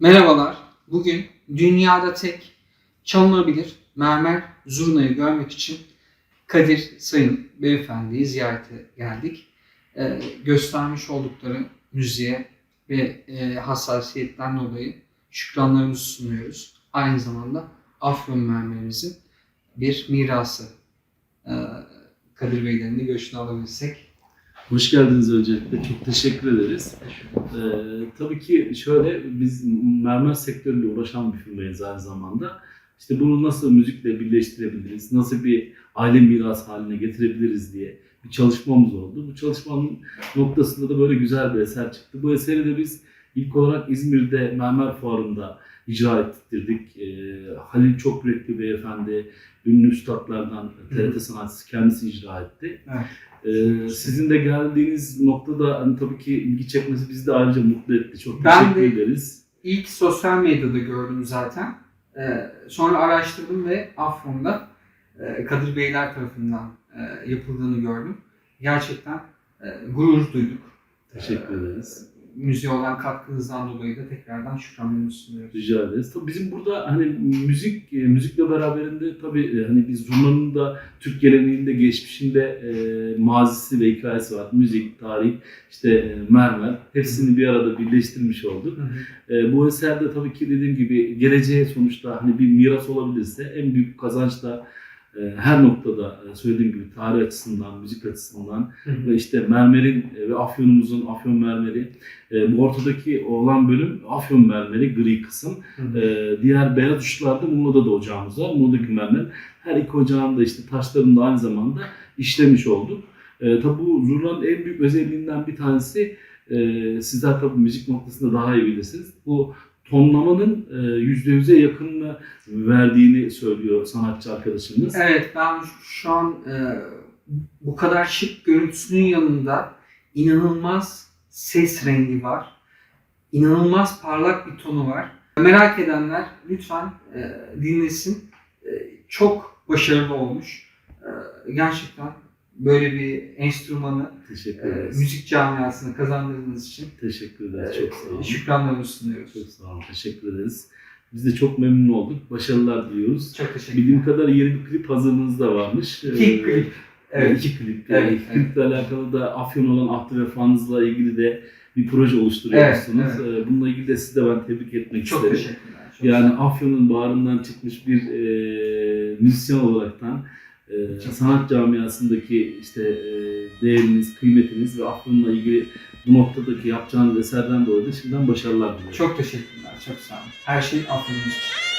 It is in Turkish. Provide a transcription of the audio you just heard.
Merhabalar. Bugün dünyada tek çalınabilir mermer zurnayı görmek için Kadir Sayın Beyefendi'yi ziyarete geldik. Ee, göstermiş oldukları müziğe ve e, hassasiyetten dolayı şükranlarımızı sunuyoruz. Aynı zamanda Afyon mermerimizin bir mirası. Ee, Kadir Bey'den de görüşünü alabilsek. Hoş geldiniz öncelikle. Çok teşekkür ederiz. Ee, tabii ki şöyle biz mermer sektörüyle uğraşan bir firmayız aynı zamanda. İşte bunu nasıl müzikle birleştirebiliriz, nasıl bir aile mirası haline getirebiliriz diye bir çalışmamız oldu. Bu çalışmanın noktasında da böyle güzel bir eser çıktı. Bu eseri de biz ilk olarak İzmir'de Mermer Fuarı'nda icra ettirdik. Ee, Halil Çok Yürekli Beyefendi, ünlü üstadlardan TRT sanatçısı kendisi icra etti. Ee, sizin de geldiğiniz noktada hani tabii ki ilgi çekmesi bizi de ayrıca mutlu etti. Çok Ben teşekkür de- ederiz. İlk sosyal medyada gördüm zaten. Ee, sonra araştırdım ve Afron'da e, Kadir Beyler tarafından e, yapıldığını gördüm. Gerçekten e, gurur duyduk. Teşekkür ederiz. Müziğe olan katkınızdan dolayı da tekrardan şükranlarımızı sunuyoruz. Rica ederiz. Tabii bizim burada hani müzik, e, müzikle beraberinde tabii e, hani biz zurnanın da Türk geleneğinde, geçmişinde e, mazisi ve hikayesi var. Müzik, tarih, işte e, mermer hepsini bir arada birleştirmiş olduk. Hı hı. E, bu eserde tabii ki dediğim gibi geleceğe sonuçta hani bir miras olabilirse en büyük kazanç da her noktada e, söylediğim gibi tarih açısından, müzik açısından ve işte mermerin e, ve afyonumuzun afyon mermeri e, bu ortadaki olan bölüm afyon mermeri gri kısım. Hı. E, diğer beyaz uçlarda Muğla'da da ocağımız var. Muğla'daki mermer. Her iki ocağın da işte taşlarını da aynı zamanda işlemiş olduk. E, tabi bu zurnanın en büyük özelliğinden bir tanesi e, sizler tabi müzik noktasında daha iyi bilirsiniz. Bu tonlamanın e, yüzde yüze yakınını verdiğini söylüyor sanatçı arkadaşımız. Evet ben şu an e, bu kadar şık görüntüsünün yanında inanılmaz ses rengi var. İnanılmaz parlak bir tonu var. Merak edenler lütfen e, dinlesin. Çok başarılı olmuş. Gerçekten böyle bir enstrümanı Teşekkür e, müzik camiasına kazandırdığınız için Teşekkür ederiz. e, Çok sağ olun. şükranlarımızı sunuyoruz. Çok sağ olun. Teşekkür ederiz. Biz de çok memnun olduk. Başarılar diliyoruz. Çok teşekkür Bildiğim ederim. kadar yeni bir klip hazırlığınızda varmış. İki Ee, klip. Evet. İki klip. Evet, Yani kliple alakalı da Afyon olan Ahdi Vefanız'la ilgili de bir proje oluşturuyorsunuz. Evet, Ee, Bununla ilgili de sizi de ben tebrik etmek Çok isterim. teşekkürler. Çok Yani sağ olun. Afyon'un bağrından çıkmış bir e, müzisyen olaraktan e, sanat camiasındaki işte e, değeriniz, kıymetiniz ve Afyon'la ilgili bu noktadaki yapacağınız eserden dolayı da şimdiden başarılar diliyorum. Çok teşekkürler. Çok sağ olun. Her şey affınız için.